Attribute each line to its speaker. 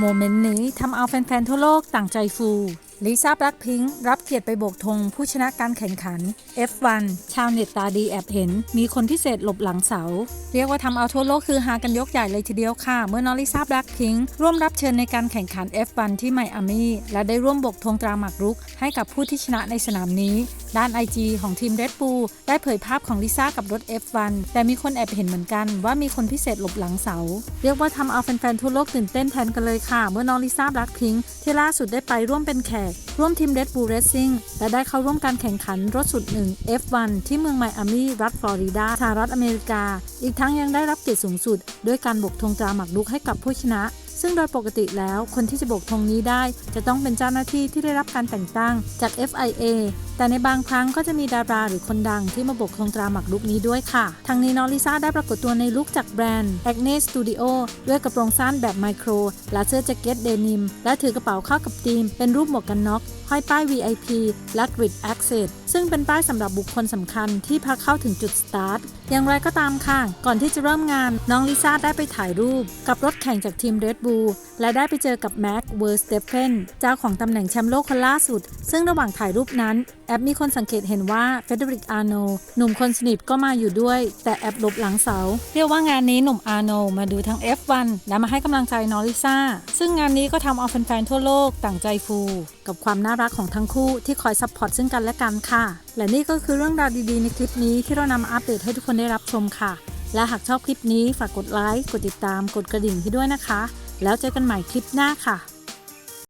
Speaker 1: โมเมนต์นี้ทำเอาแฟนๆทั่วโลกต่างใจฟู ลิซ่าบล็คพิงค์รับเกียรติไปโบกธงผู้ชนะการแข่งขัน F1 ชาวเน็ตตาดีแอบเห็น มีคนพิเศษหลบหลังเสา เรียกว่าทำเอาทั่วโลกคือฮากันยกใหญ่เลยทีเดียวค่ะ เมื่อน้องลิซ่าบล็คพิงค์ร่วมรับเชิญในการแข่งขัน F1 ที่ไมอามีและได้ร่วมโบกธงตราหมากรุก ให้กับผู้ที่ชนะในสนามนี้ด้าน IG ของทีม Red Bull ได้เผยภาพของลิซ่ากับรถ F1 แต่มีคนแอบเห็นเหมือนกันว่ามีคนพิเศษหลบหลังเสา เรียกว่าทำเอาแฟนๆทั่วโลกตื่นเต้นแทนกันเลยค่ะ เมื่อน้องลิซ่าบล็คพิงค์ที่ล่าสุดได้ไปร่วมเป็นแขกร่วมทีม Red Bull Racing และได้เข้าร่วมการแข่งขันรถสุดหนึ่ง F1 ที่เมืองไมอามีรัฐฟลอริดาสหรัฐอเมริกา อีกทั้งยังได้รับเกียรติสูงสุด ด้วยการโบกธงตราหมักลุกให้กับผู้ชนะ ซึ่งโดยปกติแล้วคนที่จะโบกธงนี้ได้ จะต้องเป็นเจ้าหน้าที่ที่ได้รับการแต่งตั้งจาก FIA แต่ในบางครั้งก็จะมีดาราหรือคนดังที่มาโบกธงตราหมากรุกนี้ด้วยค่ะทั้งนี้น้องลิซ่าได้ปรากฏตัวในลุคจากแบรนด์ Agnes Studio ด้วยกระโปรงสั้นแบบไมโคร และเสื้อแจ็คเก็ตเดนิม และถือกระเป๋าเข้ากับธีม เป็นรูปหมวกกันน็อกห้อยป้าย VIP และ Grid Access ซึ่งเป็นป้ายสำหรับบุคคลสำคัญที่พักเข้าถึงจุดสตาร์ท อย่างไรก็ตามค่ะ ก่อนที่จะเริ่มงาน น้องลิซ่าได้ไปถ่ายรูป กับรถแข่งจากทีม Red Bull และได้ไปเจอกับแม็กเวอร์สเตเฟนเจ้าของตำแหน่งแชมป์โลกคนล่าสุด ซึ่งระหว่างถ่ายรูปนั้น แอปมีคนสังเกตเห็นว่าเฟเดริกอาร์โนหนุ่มคนสนิทก็มาอยู่ด้วย แต่แอบหลบหลังเสา เรียกว่างานนี้หนุ่มอาร์โนมาดูทั้ง F1 และมาให้กำลังใจน้องลิซ่าซึ่งงานนี้ก็ทำเอาแฟนๆทั่วโลกต่างใจฟู กับความน่ารักของทั้งคู่ที่คอยซัพพอร์ตซึ่งกันและกันค่ะ และนี่ก็คือเรื่องราวดีๆ ในคลิปนี้ที่เรานำมาอัปเดตให้ทุกคนได้รับชมค่ะ และหากชอบคลิปนี้ฝากกดไลค์กดติดตามกดกระดิ่งให้ด้วยนะคะ แล้วเจอกันใหม่คลิปหน้าค่ะ